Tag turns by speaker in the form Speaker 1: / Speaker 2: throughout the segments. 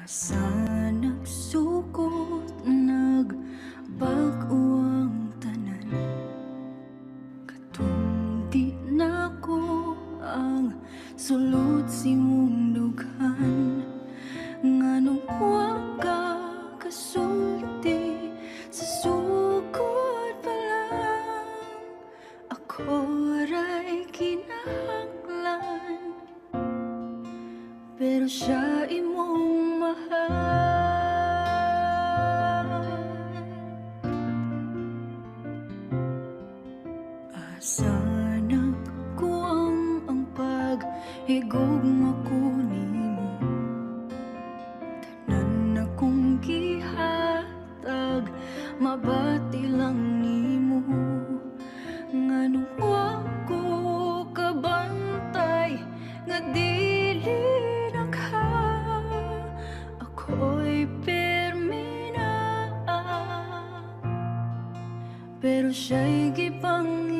Speaker 1: Asa nagsukot nagbago ang tanan. Katong di na ko ang sulod si mong dughan Nganong wa ka kasulti sa sukot pa lang Ako ra'y kinahanglan. Pero siya Asa nagkuang ang paghigugma ko nimo Tanan akong gihatag Mabati lang nimo Nganong wa ko kabantay Nga dili na ka Ako'y pirmi na pero siya'y gipangita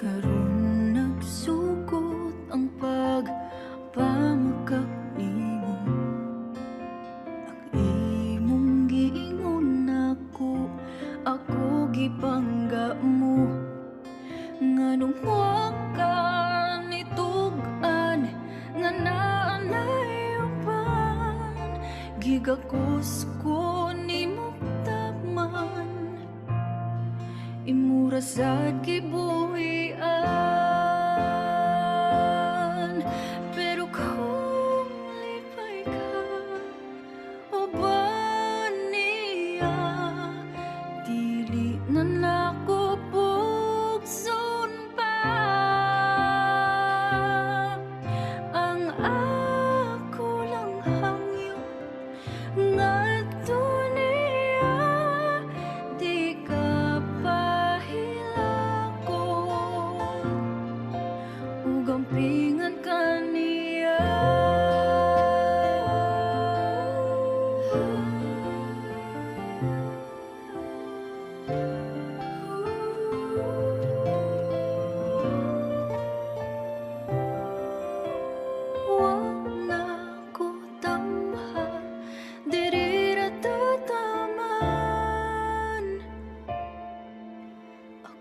Speaker 1: Karon nagsugod ang pagpamakak nimo Ang imong giingon ako Ako gipangga mo. Nganong wa ka nitugan Nga naanay upan Gigakos ko nimo taman. Imura sad gibuhian Dili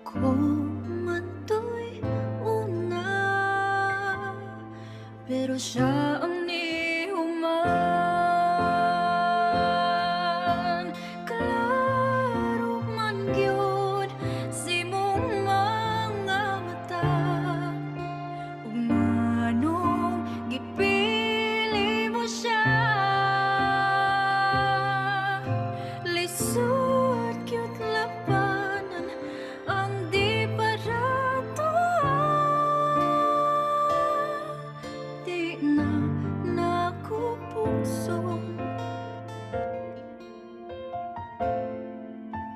Speaker 1: Kung una Pero siya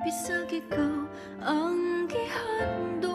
Speaker 1: Bisag ikaw ang gihandog.